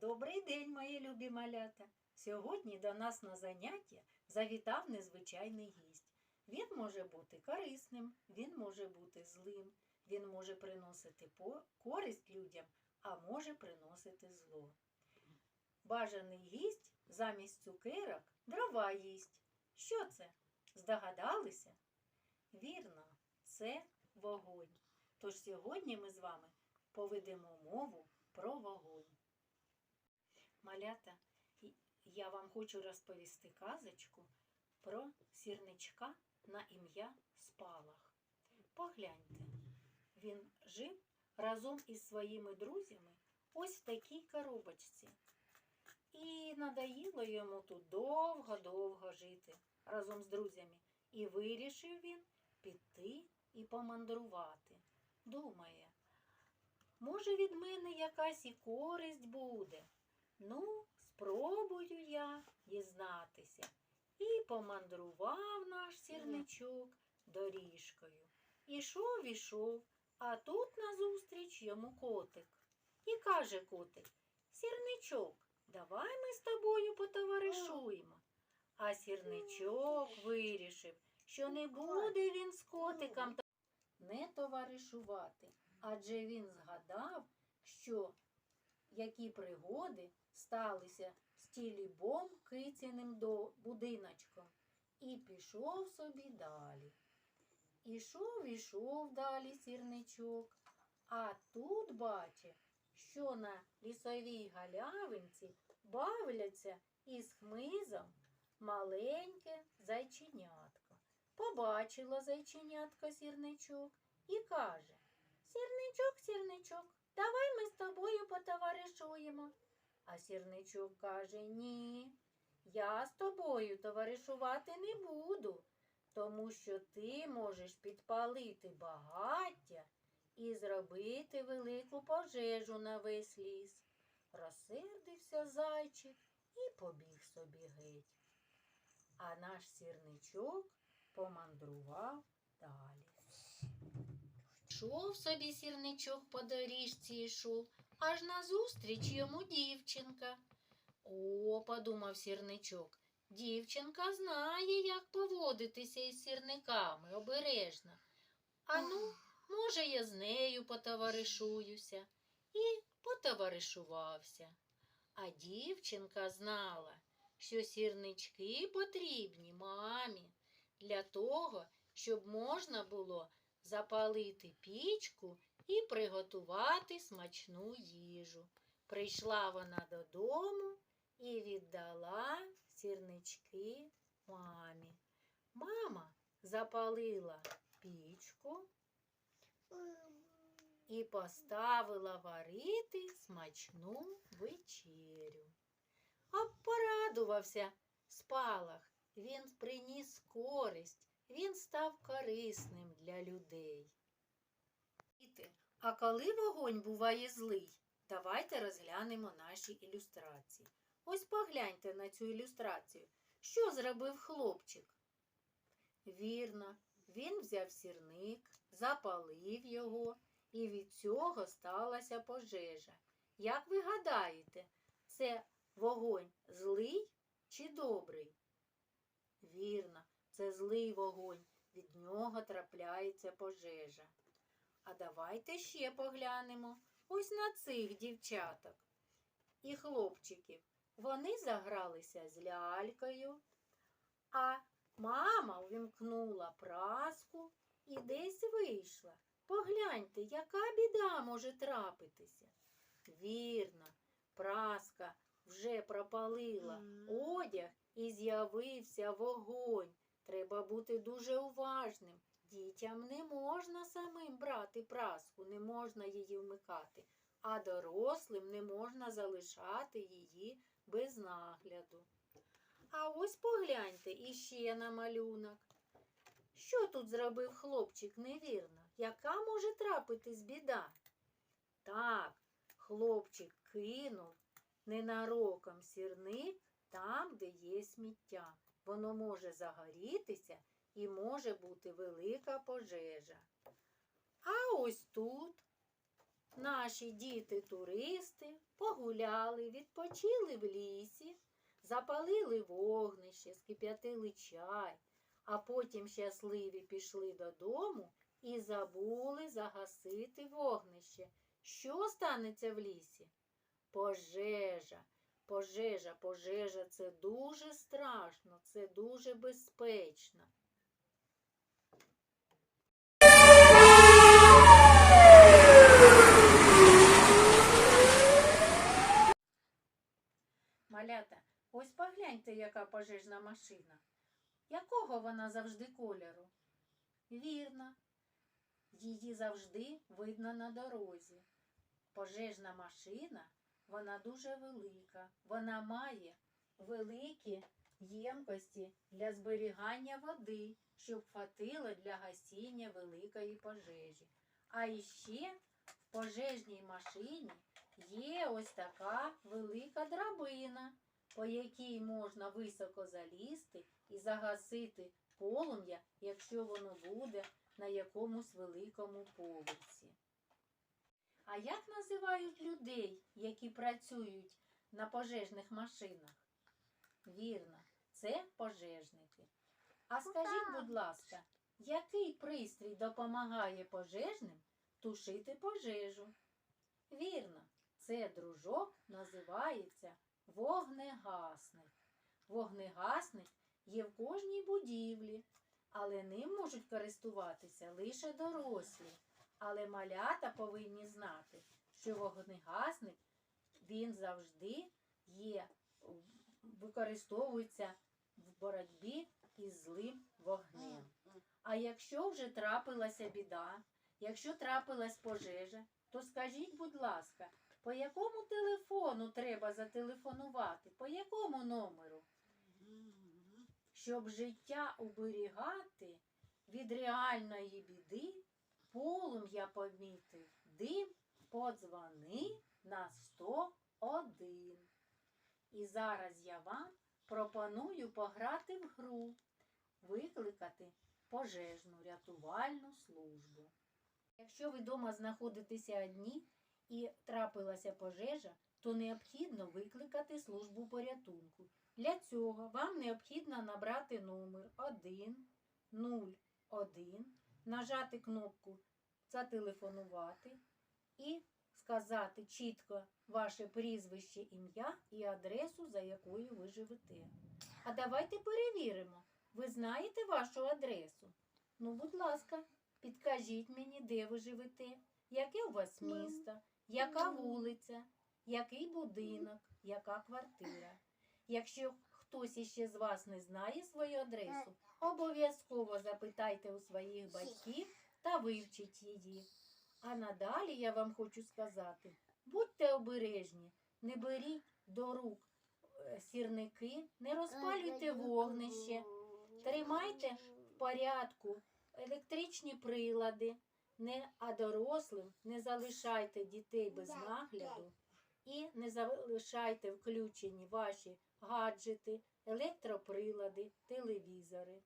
Добрий день, мої любі малята. Сьогодні до нас на заняття завітав незвичайний гість. Він може бути корисним, він може бути злим, він може приносити користь людям, а може приносити зло. Бажаний гість замість цукерок дрова їсть. Що це? Здогадалися? Вірно, це вогонь. Тож сьогодні ми з вами поведемо мову про вогонь. Малята, я вам хочу розповісти казочку про сірничка на ім'я Спалах. Погляньте, він жив разом із своїми друзями ось в такій коробочці. І надоїло йому тут довго-довго жити разом з друзями. І вирішив він піти і помандрувати. Думає, може від мене якась і користь буде. Ну, спробую я дізнатися. І помандрував наш сірничок доріжкою. Ішов, ішов, а тут назустріч йому котик. І каже котик: Сірничок, давай ми з тобою потоваришуємо. А сірничок вирішив, що не буде він з котиком не товаришувати, адже він згадав, що які пригоди сталися з тілібом кицяним до будиночком, і пішов собі далі. Ішов, ішов далі сірничок, а тут бачить, що на лісовій галявинці бавляться із хмизом маленьке зайченятко. Побачила зайченятко сірничок і каже Сірничок, сірничок, давай ми з тобою потоваришуємо. А сірничок каже Ні, я з тобою товаришувати не буду, тому що ти можеш підпалити багаття і зробити велику пожежу на весь ліс. Розсердився зайчик і побіг собі геть. А наш сірничок помандрував далі. Йшов собі сірничок по доріжці йшов, аж назустріч йому дівчинка. О, подумав сірничок, дівчинка знає, як поводитися із сірниками обережно. А ну, може, я з нею потоваришуюся. І потоваришувався. А дівчинка знала, що сірнички потрібні мамі для того, щоб можна було запалити пічку і приготувати смачну їжу. Прийшла вона додому і віддала сірнички мамі. Мама запалила пічку і поставила варити смачну вечерю. А порадувався спалах. Він приніс користь, він став корисним для людей. А коли вогонь буває злий, давайте розглянемо наші ілюстрації. Ось погляньте на цю ілюстрацію. Що зробив хлопчик? Вірно, він взяв сірник, запалив його, і від цього сталася пожежа. Як ви гадаєте, це вогонь злий чи добрий? Вірно, це злий вогонь, від нього трапляється пожежа. А давайте ще поглянемо ось на цих дівчаток і хлопчиків. Вони загралися з лялькою, а мама увімкнула праску і десь вийшла. Погляньте, яка біда може трапитися. Вірно, праска вже пропалила одяг і з'явився вогонь. Треба бути дуже уважним. Дітям не можна самим брати праску, не можна її вмикати, а дорослим не можна залишати її без нагляду. А ось погляньте іще на малюнок. Що тут зробив хлопчик невірно? Яка може трапитись біда? Так, хлопчик кинув ненароком сірник там, де є сміття. Воно може загорітися і може бути велика пожежа. А ось тут наші діти-туристи погуляли, відпочили в лісі, запалили вогнище, скип'ятили чай, а потім щасливі пішли додому і забули загасити вогнище. Що станеться в лісі? Пожежа. Пожежа, пожежа це дуже страшно, це дуже безпечно. Малята, ось погляньте, яка пожежна машина. Якого вона завжди кольору? Вірно, її завжди видно на дорозі. Пожежна машина, вона дуже велика. Вона має великі ємкості для зберігання води, щоб хватило для гасіння великої пожежі. А іще в пожежній машині є ось така велика драбина, по якій можна високо залізти і загасити полум'я, якщо воно буде на якомусь великому поверсі. А як називають людей, які працюють на пожежних машинах? Вірно, це пожежники. А скажіть, будь ласка, який пристрій допомагає пожежним тушити пожежу? Вірно, це дружок називається вогнегасник. Вогнегасник є в кожній будівлі, але ним можуть користуватися лише дорослі. Але малята повинні знати, що вогнегасник він завжди є, використовується в боротьбі із злим вогнем. А якщо вже трапилася біда, якщо трапилась пожежа, то скажіть, будь ласка, по якому телефону треба зателефонувати? По якому номеру? Щоб життя оберігати від реальної біди, полум'я помітив дим, подзвони на 101. І зараз я вам пропоную пограти в гру, викликати пожежну рятувальну службу. Якщо ви вдома знаходитеся одні і трапилася пожежа, то необхідно викликати службу порятунку. Для цього вам необхідно набрати номер 101, нажати кнопку Зателефонувати і сказати чітко ваше прізвище, ім'я і адресу, за якою ви живете. А давайте перевіримо. Ви знаєте вашу адресу? Ну, будь ласка, підкажіть мені, де ви живете, яке у вас місто, яка вулиця, який будинок, яка квартира. Якщо хтось іще з вас не знає свою адресу, обов'язково запитайте у своїх батьків та вивчіть її. А надалі я вам хочу сказати: будьте обережні, не беріть до рук е, сірники, не розпалюйте вогнище, тримайте в порядку електричні прилади, не, а дорослим не залишайте дітей без нагляду і не залишайте включені ваші гаджети, електроприлади, телевізори.